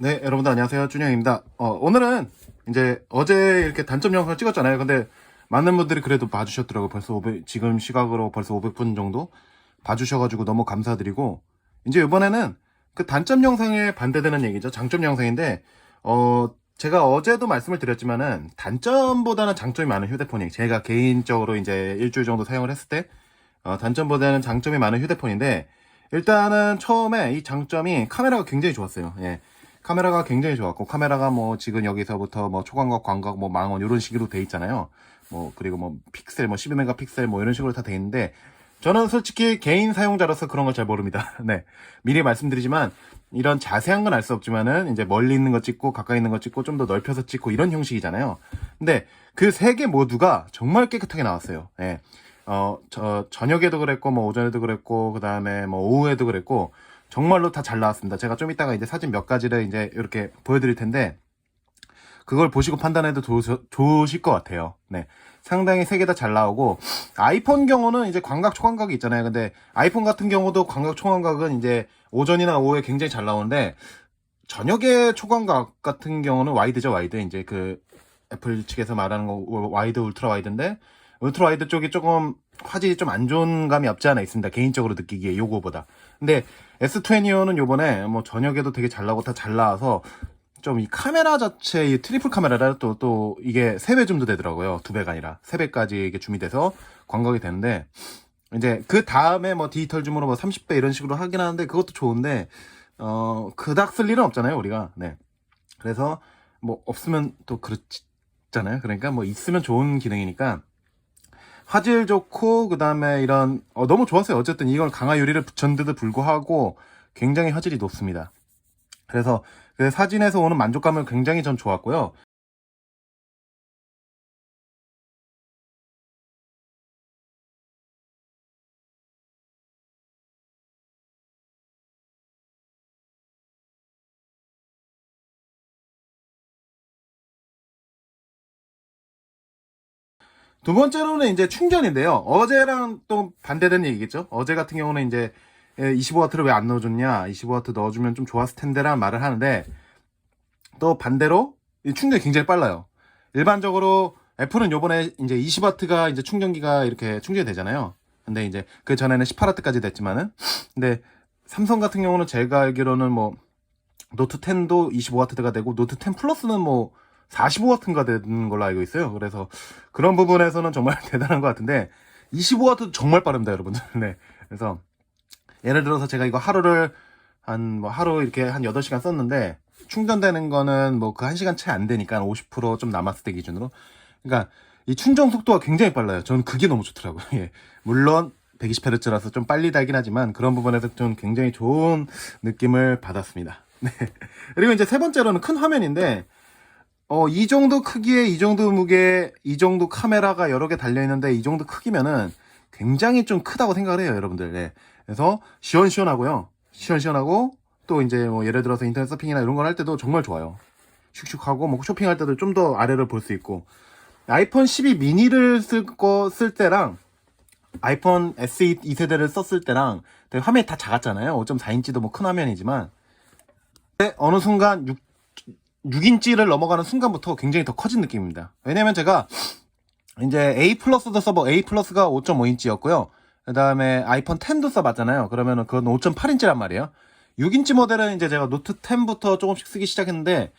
네, 여러분들 안녕하세요. 준영입니다. 어, 오늘은 이제 어제 이렇게 단점 영상을 찍었잖아요. 근데 많은 분들이 그래도 봐주셨더라고요. 벌써 500, 지금 시각으로 벌써 500분 정도 봐주셔가지고 너무 감사드리고, 이제 이번에는 그 단점 영상에 반대되는 얘기죠. 장점 영상인데, 어, 제가 어제도 말씀을 드렸지만은 단점보다는 장점이 많은 휴대폰이 제가 개인적으로 이제 일주일 정도 사용을 했을 때, 어, 단점보다는 장점이 많은 휴대폰인데, 일단은 처음에 이 장점이 카메라가 굉장히 좋았어요. 예. 카메라가 굉장히 좋았고 카메라가 뭐 지금 여기서부터 뭐 초광각, 광각, 뭐 망원 이런 식으로 돼 있잖아요. 뭐 그리고 뭐 픽셀, 뭐 12메가 픽셀 뭐 이런 식으로 다 돼 있는데 저는 솔직히 개인 사용자로서 그런 걸 잘 모릅니다. 네. 미리 말씀드리지만 이런 자세한 건 알 수 없지만은 이제 멀리 있는 거 찍고 가까이 있는 거 찍고 좀 더 넓혀서 찍고 이런 형식이잖아요. 근데 그 세 개 모두가 정말 깨끗하게 나왔어요. 예. 어, 저, 저녁에도 그랬고, 뭐, 오전에도 그랬고, 그 다음에 뭐, 오후에도 그랬고, 정말로 다 잘 나왔습니다. 제가 좀 이따가 이제 사진 몇 가지를 이제 이렇게 보여드릴 텐데, 그걸 보시고 판단해도 좋으, 좋으 실 것 같아요. 네. 상당히 세 개 다 잘 나오고, 아이폰 경우는 이제 광각, 초광각이 있잖아요. 근데 아이폰 같은 경우도 광각, 초광각은 이제 오전이나 오후에 굉장히 잘 나오는데, 저녁에 초광각 같은 경우는 와이드죠, 와이드. 이제 그 애플 측에서 말하는 거 와이드, 울트라 와이드인데, 울트라 와이드 쪽이 조금 화질이 좀 안 좋은 감이 없지 않아 있습니다. 개인적으로 느끼기에 요거보다. 근데 S20는 요번에 뭐 저녁에도 되게 잘 나오고 다 잘 나와서 좀 이 카메라 자체 이 트리플 카메라라 또, 또 이게 3배 정도 되더라고요. 2배가 아니라 3배까지 이게 줌이 돼서 광각이 되는데 이제 그 다음에 뭐 디지털 줌으로 뭐 30배 이런 식으로 하긴 하는데 그것도 좋은데 어 그닥 쓸 일은 없잖아요 우리가 네 그래서 뭐 없으면 또 그렇잖아요 그러니까 뭐 있으면 좋은 기능이니까 화질 좋고 그다음에 이런 어, 너무 좋았어요. 어쨌든 이걸 강화 유리를 붙였는데도 불구하고 굉장히 화질이 높습니다. 그래서 그 사진에서 오는 만족감은 굉장히 전 좋았고요 두 번째로는 이제 충전인데요. 어제랑 또 반대되는 얘기겠죠. 어제 같은 경우는 이제 25W를 왜 안 넣어줬냐, 25W 넣어주면 좀 좋았을 텐데라는 말을 하는데 또 반대로 이 충전이 굉장히 빨라요. 일반적으로 애플은 요번에 이제 20W가 이제 충전기가 이렇게 충전이 되잖아요. 근데 이제 그 전에는 18W까지 됐지만은 근데 삼성 같은 경우는 제가 알기로는 뭐 노트 10도 25W가 되고 노트 10 플러스는 뭐 45W인가 되는 걸로 알고 있어요. 그래서 그런 부분에서는 정말 대단한 것 같은데 25W 정말 빠릅니다, 여러분들. 네. 그래서 예를 들어서 제가 이거 하루를 한 뭐 하루 이렇게 한 8시간 썼는데 충전되는 거는 뭐 그 1시간 채 안 되니까 50%좀 남았을 때 기준으로. 그러니까 이 충전 속도가 굉장히 빨라요. 저는 그게 너무 좋더라고요. 예. 물론 120Hz라서 좀 빨리 달긴 하지만 그런 부분에서 좀 굉장히 좋은 느낌을 받았습니다. 네. 그리고 이제 세 번째로는 큰 화면인데 어, 이 정도 크기에 이 정도 무게, 이 정도 카메라가 여러 개 달려있는데 이 정도 크기면은 굉장히 좀 크다고 생각을 해요, 여러분들. 네. 그래서 시원시원하고요. 시원시원하고 또 이제 뭐 예를 들어서 인터넷 서핑이나 이런 걸 할 때도 정말 좋아요. 슉슉하고 뭐 쇼핑할 때도 좀 더 아래를 볼 수 있고 아이폰 12 미니를 쓸 거 쓸 때랑 아이폰 SE 2세대를 썼을 때랑 화면이 다 작았잖아요. 5.4인치도 뭐 큰 화면이지만 어느 순간 6 6인치를 넘어가는 순간부터 굉장히 더 커진 느낌입니다. 왜냐면 제가 이제 A 플러스도 써보, A 플러스가 5.5인치였고요. 그 다음에 아이폰 10도 써봤잖아요. 그러면은 그건 5.8인치란 말이에요. 6인치 모델은 이제 제가 노트 10부터 조금씩 쓰기 시작했는데,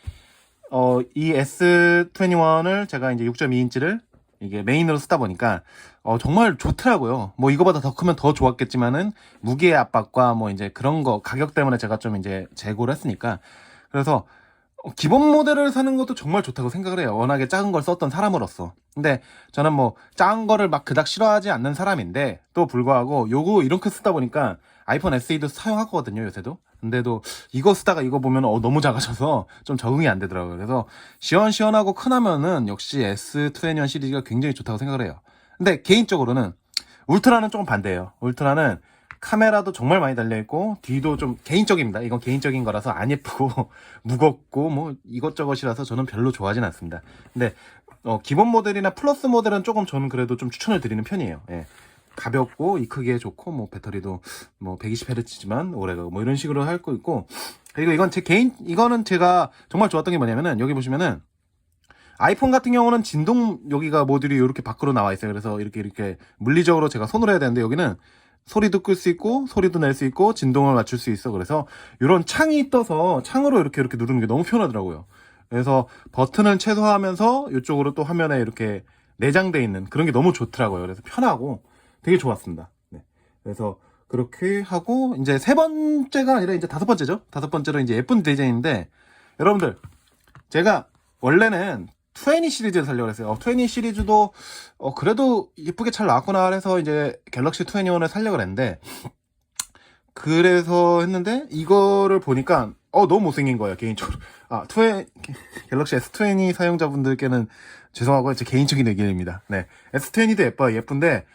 어, 이 S21을 제가 이제 6.2인치를 이게 메인으로 쓰다 보니까, 어, 정말 좋더라고요. 뭐 이거보다 더 크면 더 좋았겠지만은, 무게의 압박과 뭐 이제 그런 거, 가격 때문에 제가 좀 이제 재고를 했으니까. 그래서, 어, 기본 모델을 사는 것도 정말 좋다고 생각을 해요. 워낙에 작은 걸 썼던 사람으로서. 근데 저는 뭐 작은 거를 막 그닥 싫어하지 않는 사람인데 또 불구하고 요거 이렇게 쓰다 보니까 아이폰 SE도 사용하거든요, 요새도. 근데도 이거 쓰다가 이거 보면 어, 너무 작아져서 좀 적응이 안 되더라고요. 그래서 시원시원하고 큰 화면은 역시 S21 시리즈가 굉장히 좋다고 생각을 해요. 근데 개인적으로는 울트라는 조금 반대예요. 울트라는 카메라도 정말 많이 달려있고 뒤도 좀 개인적입니다. 이건 개인적인 거라서 안 예쁘고 무겁고 뭐 이것저것이라서 저는 별로 좋아하진 않습니다. 근데 어, 기본 모델이나 플러스 모델은 조금 저는 그래도 좀 추천을 드리는 편이에요. 예. 가볍고 이 크기에 좋고 뭐 배터리도 뭐 120Hz지만 오래가 뭐 이런 식으로 할 거 있고 그리고 이건 제 개인 이거는 제가 정말 좋았던 게 뭐냐면은 여기 보시면은 아이폰 같은 경우는 진동 여기가 모듈이 이렇게 밖으로 나와 있어요. 그래서 이렇게 이렇게 물리적으로 제가 손으로 해야 되는데 여기는 소리도 끌 수 있고 소리도 낼 수 있고 진동을 맞출 수 있어. 그래서 이런 창이 떠서 창으로 이렇게 이렇게 누르는 게 너무 편하더라고요. 그래서 버튼을 최소화하면서 이쪽으로 또 화면에 이렇게 내장돼 있는 그런 게 너무 좋더라고요. 그래서 편하고 되게 좋았습니다. 네. 그래서 그렇게 하고 이제 세 번째가 아니라 이제 다섯 번째죠. 다섯 번째로 이제 예쁜 디자인인데 여러분들 제가 원래는 20 시리즈를 살려고 했어요. 어, 20 시리즈도 어, 그래도 예쁘게 잘 나왔구나 해서 이제 갤럭시 21을 살려고 했는데 그래서 했는데 이거를 보니까 어 너무 못생긴 거예요 개인적으로. 아 20, 갤럭시 S20 사용자분들께는 죄송하고 제 개인적인 의견입니다. 네. S20도 예뻐요 예쁜데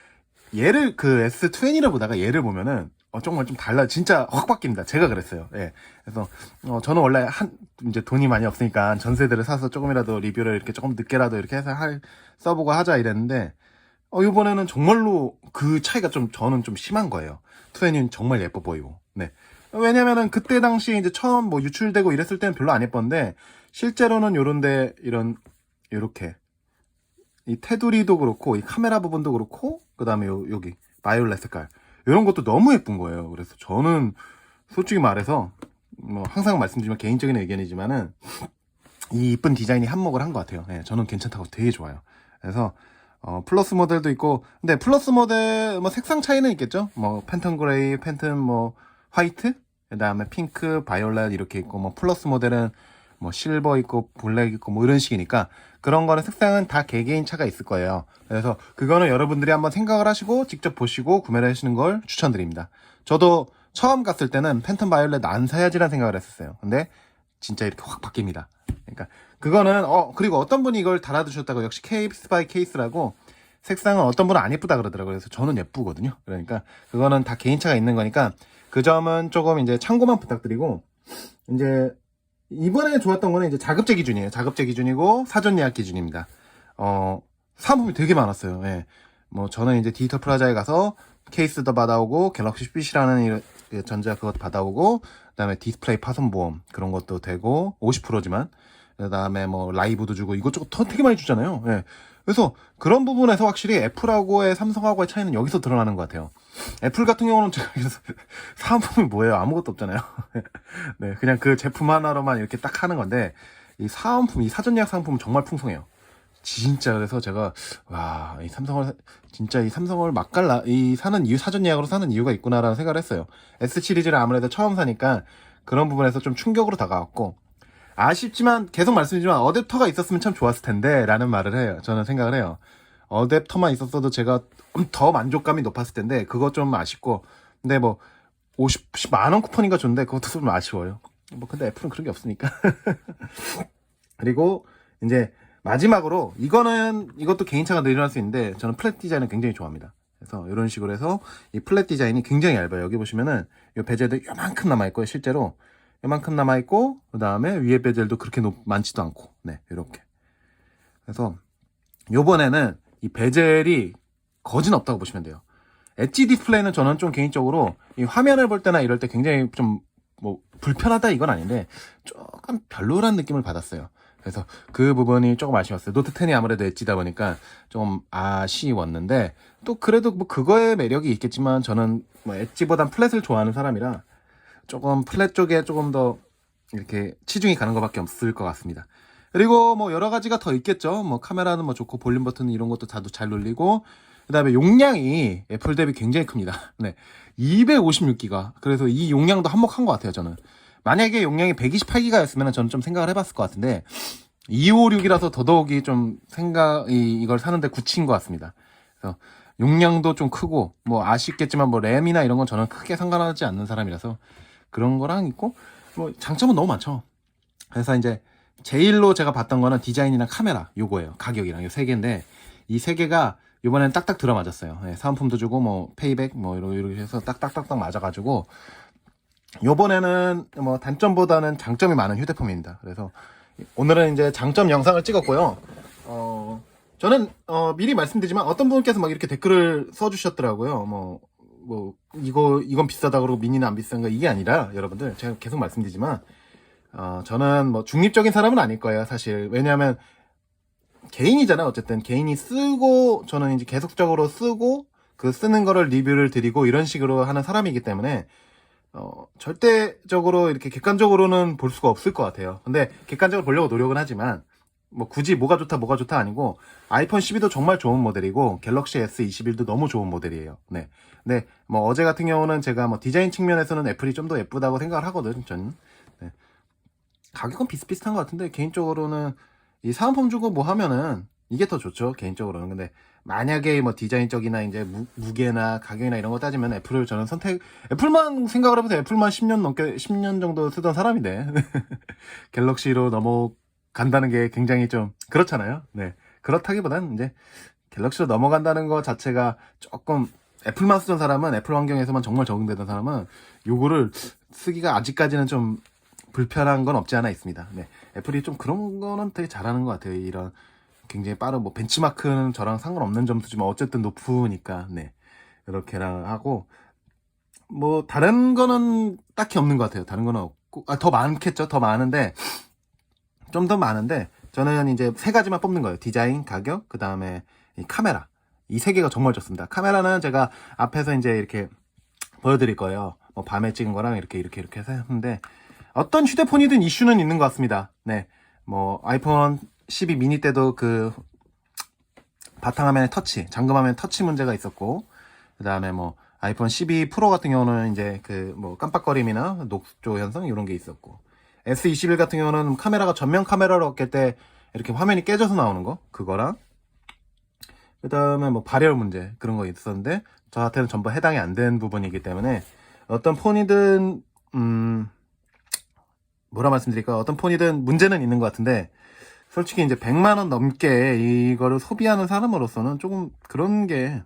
얘를 그 S20를 보다가 얘를 보면은 어, 정말 좀 달라 진짜 확 바뀝니다 제가 그랬어요 예 그래서 어, 저는 원래 한 이제 돈이 많이 없으니까 전세대를 사서 조금이라도 리뷰를 이렇게 조금 늦게라도 이렇게 해서 할 써보고 하자 이랬는데 어, 이번에는 정말로 그 차이가 좀 저는 좀 심한 거예요. 투애니는 정말 예뻐 보이고. 네. 왜냐면은 그때 당시에 이제 처음 뭐 유출되고 이랬을 때는 별로 안 예뻤는데 실제로는 요런데 이런 요렇게 이 테두리도 그렇고 이 카메라 부분도 그렇고 그다음에 요 여기 바이올렛 색깔 이런 것도 너무 예쁜 거예요. 그래서 저는 솔직히 말해서 뭐 항상 말씀드리면 개인적인 의견이지만은 이 이쁜 디자인이 한몫을 한 것 같아요. 네, 저는 괜찮다고 되게 좋아요. 그래서 어, 플러스 모델도 있고, 근데 플러스 모델, 뭐, 색상 차이는 있겠죠? 뭐, 팬텀 그레이, 팬텀 뭐, 화이트? 그 다음에 핑크, 바이올렛 이렇게 있고, 뭐, 플러스 모델은 뭐, 실버 있고, 블랙 있고, 뭐, 이런 식이니까, 그런 거는 색상은 다 개개인 차가 있을 거예요. 그래서, 그거는 여러분들이 한번 생각을 하시고, 직접 보시고, 구매를 하시는 걸 추천드립니다. 저도 처음 갔을 때는 팬텀 바이올렛 안 사야지라는 생각을 했었어요. 근데, 진짜 이렇게 확 바뀝니다. 그러니까 그거는 어 그리고 어떤 분이 이걸 달아두셨다고 역시 케이스 바이 케이스라고 색상은 어떤 분은 안 예쁘다 그러더라고요. 그래서 저는 예쁘거든요. 그러니까 그거는 다 개인차가 있는 거니까 그 점은 조금 이제 참고만 부탁드리고 이제 이번에 좋았던 거는 이제 자급제 기준이에요. 자급제 기준이고 사전 예약 기준입니다. 어 사은품이 되게 많았어요. 예. 뭐 저는 이제 디지털 프라자에 가서 케이스도 받아오고 갤럭시 빛이라는 전자 그것 받아오고 그다음에 디스플레이 파손 보험 그런 것도 되고 50%지만 그다음에 뭐 라이브도 주고 이것저것 더 되게 많이 주잖아요. 예. 그래서 그런 부분에서 확실히 애플하고의 삼성하고의 차이는 여기서 드러나는 것 같아요. 애플 같은 경우는 제가 그래서 사은품이 뭐예요? 아무것도 없잖아요. 네, 그냥 그 제품 하나로만 이렇게 딱 하는 건데 이 사은품, 이 사전 예약 상품은 정말 풍성해요. 진짜 그래서 제가 와 이 삼성을 사- 진짜 이 삼성을 맛깔나 이 사는 이유 사전 예약으로 사는 이유가 있구나라는 생각을 했어요. S 시리즈를 아무래도 처음 사니까 그런 부분에서 좀 충격으로 다가왔고 아쉽지만 계속 말씀드리지만 어댑터가 있었으면 참 좋았을 텐데 라는 말을 해요. 저는 생각을 해요. 어댑터만 있었어도 제가 더 만족감이 높았을 텐데 그거 좀 아쉽고 근데 뭐 50, 만원 쿠폰인가 줬는데 그것도 좀 아쉬워요. 뭐 근데 애플은 그런 게 없으니까. 그리고 이제 마지막으로 이거는 이것도 개인차가 늘어날 수 있는데 저는 플랫 디자인을 굉장히 좋아합니다. 그래서 이런 식으로 해서 이 플랫 디자인이 굉장히 얇아요. 여기 보시면은 이 베젤도 요만큼 남아 있고요. 실제로 요만큼 남아 있고 그 다음에 위에 베젤도 그렇게 높, 많지도 않고 네 이렇게. 그래서 요번에는 이 베젤이 거진 없다고 보시면 돼요. 엣지 디스플레이는 저는 좀 개인적으로 이 화면을 볼 때나 이럴 때 굉장히 좀 뭐 불편하다 이건 아닌데 조금 별로란 느낌을 받았어요. 그래서 그 부분이 조금 아쉬웠어요. 노트 10이 아무래도 엣지다 보니까 좀 아쉬웠는데 또 그래도 뭐 그거의 매력이 있겠지만 저는 뭐 엣지보단 플랫을 좋아하는 사람이라 조금 플랫 쪽에 조금 더 이렇게 치중이 가는 것밖에 없을 것 같습니다. 그리고 뭐 여러 가지가 더 있겠죠. 뭐 카메라는 뭐 좋고 볼륨 버튼 이런 것도 다도 잘 눌리고 그다음에 용량이 애플 대비 굉장히 큽니다. 네. 256기가. 그래서 이 용량도 한몫한 것 같아요, 저는. 만약에 용량이 128기가였으면 저는 좀 생각을 해봤을 것 같은데 256이라서 더더욱이 좀 생각이 이걸 사는데 굳힌 것 같습니다. 그래서 용량도 좀 크고 뭐 아쉽겠지만 뭐 램이나 이런 건 저는 크게 상관하지 않는 사람이라서 그런 거랑 있고 뭐 장점은 너무 많죠. 그래서 이제 제일로 제가 봤던 거는 디자인이랑 카메라 요거예요. 가격이랑 요 세 개인데 이 세 개가 이번엔 딱딱 들어맞았어요. 예, 사은품도 주고 뭐 페이백 뭐 이렇게 해서 딱딱딱딱 맞아가지고 요번에는 뭐 단점보다는 장점이 많은 휴대폰입니다. 그래서 오늘은 이제 장점 영상을 찍었고요. 어, 저는 어, 미리 말씀드리지만 어떤 분께서 막 이렇게 댓글을 써주셨더라고요. 뭐, 뭐 이거 이건 비싸다 그러고 미니는 안 비싼가 이게 아니라 여러분들 제가 계속 말씀드리지만 어, 저는 뭐 중립적인 사람은 아닐 거예요. 사실 왜냐하면 개인이잖아요. 어쨌든 개인이 쓰고 저는 이제 계속적으로 쓰고 그 쓰는 거를 리뷰를 드리고 이런 식으로 하는 사람이기 때문에 어, 절대적으로 이렇게 객관적으로는 볼 수가 없을 것 같아요. 근데 객관적으로 보려고 노력은 하지만 뭐 굳이 뭐가 좋다 뭐가 좋다 아니고 아이폰 12도 정말 좋은 모델이고 갤럭시 S21도 너무 좋은 모델이에요. 네. 근데 뭐 어제 같은 경우는 제가 뭐 디자인 측면에서는 애플이 좀 더 예쁘다고 생각을 하거든. 전 네. 가격은 비슷비슷한 것 같은데 개인적으로는 이 사은품 주고 뭐 하면은 이게 더 좋죠. 개인적으로는. 근데 만약에 뭐 디자인적이나 이제 무, 무게나 가격이나 이런 거 따지면 애플을 저는 선택 애플만 생각을 해보세요. 애플만 10년 넘게 10년 정도 쓰던 사람인데 갤럭시로 넘어 간다는 게 굉장히 좀 그렇잖아요. 네. 그렇다기보다는 이제 갤럭시로 넘어간다는 거 자체가 조금 애플만 쓰던 사람은 애플 환경에서만 정말 적응되던 사람은 요거를 쓰기가 아직까지는 좀 불편한 건 없지 않아 있습니다. 네. 애플이 좀 그런 거는 되게 잘하는 것 같아요. 이런 굉장히 빠른 뭐 벤치마크는 저랑 상관없는 점수지만 어쨌든 높으니까 네. 이렇게랑 하고 뭐 다른 거는 딱히 없는 것 같아요. 다른 거는 없고 아, 더 많겠죠. 더 많은데 좀 더 많은데 저는 이제 세 가지만 뽑는 거예요. 디자인, 가격, 그 다음에 카메라. 이 세 개가 정말 좋습니다. 카메라는 제가 앞에서 이제 이렇게 보여드릴 거예요. 뭐 밤에 찍은 거랑 이렇게 이렇게 이렇게 해서 했는데 어떤 휴대폰이든 이슈는 있는 것 같습니다. 네, 뭐 아이폰 12 미니 때도 그 바탕화면에 터치, 잠금화면 터치 문제가 있었고 그 다음에 뭐 아이폰 12 프로 같은 경우는 이제 그 뭐 깜빡거림이나 녹조 현상 이런 게 있었고 S21 같은 경우는 카메라가 전면 카메라로 꼈때 이렇게 화면이 깨져서 나오는 거 그거랑 그 다음에 뭐 발열 문제 그런 거 있었는데 저한테는 전부 해당이 안된 부분이기 때문에 어떤 폰이든 음 뭐라 말씀드릴까 어떤 폰이든 문제는 있는 것 같은데 솔직히 이제 100만 원 넘게 이거를 소비하는 사람으로서는 조금 그런 게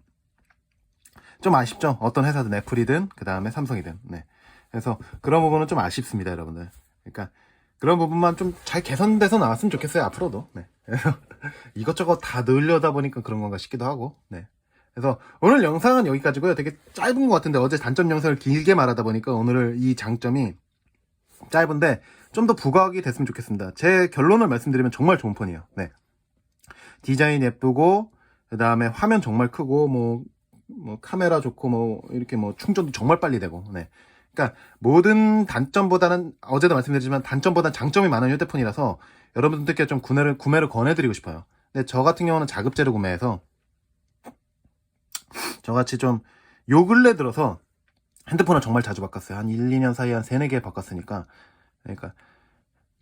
좀 아쉽죠. 어떤 회사든 애플이든 그 다음에 삼성이든. 네. 그래서 그런 부분은 좀 아쉽습니다, 여러분들. 그러니까 그런 부분만 좀 잘 개선돼서 나왔으면 좋겠어요, 앞으로도. 네. 이것저것 다 넣으려다 보니까 그런 건가 싶기도 하고. 네. 그래서 오늘 영상은 여기까지고요. 되게 짧은 것 같은데 어제 단점 영상을 길게 말하다 보니까 오늘 이 장점이 짧은데 좀 더 부각이 됐으면 좋겠습니다. 제 결론을 말씀드리면 정말 좋은 폰이에요. 네. 디자인 예쁘고 그 다음에 화면 정말 크고 뭐, 뭐 카메라 좋고 뭐 이렇게 뭐 충전도 정말 빨리 되고 네. 그러니까 모든 단점보다는 어제도 말씀드렸지만 단점보다는 장점이 많은 휴대폰이라서 여러분들께 좀 구매를 구매를 권해드리고 싶어요. 근데 저 같은 경우는 자급제로 구매해서 저같이 좀 요 근래 들어서 핸드폰을 정말 자주 바꿨어요. 한 1, 2년 사이에 한 3, 4개 바꿨으니까. 그러니까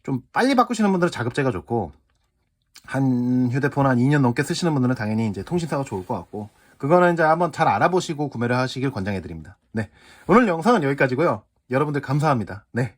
좀 빨리 바꾸시는 분들은 자급제가 좋고 한 휴대폰 한 2년 넘게 쓰시는 분들은 당연히 이제 통신사가 좋을 것 같고 그거는 이제 한번 잘 알아보시고 구매를 하시길 권장해 드립니다. 네. 오늘 영상은 여기까지고요. 여러분들 감사합니다. 네.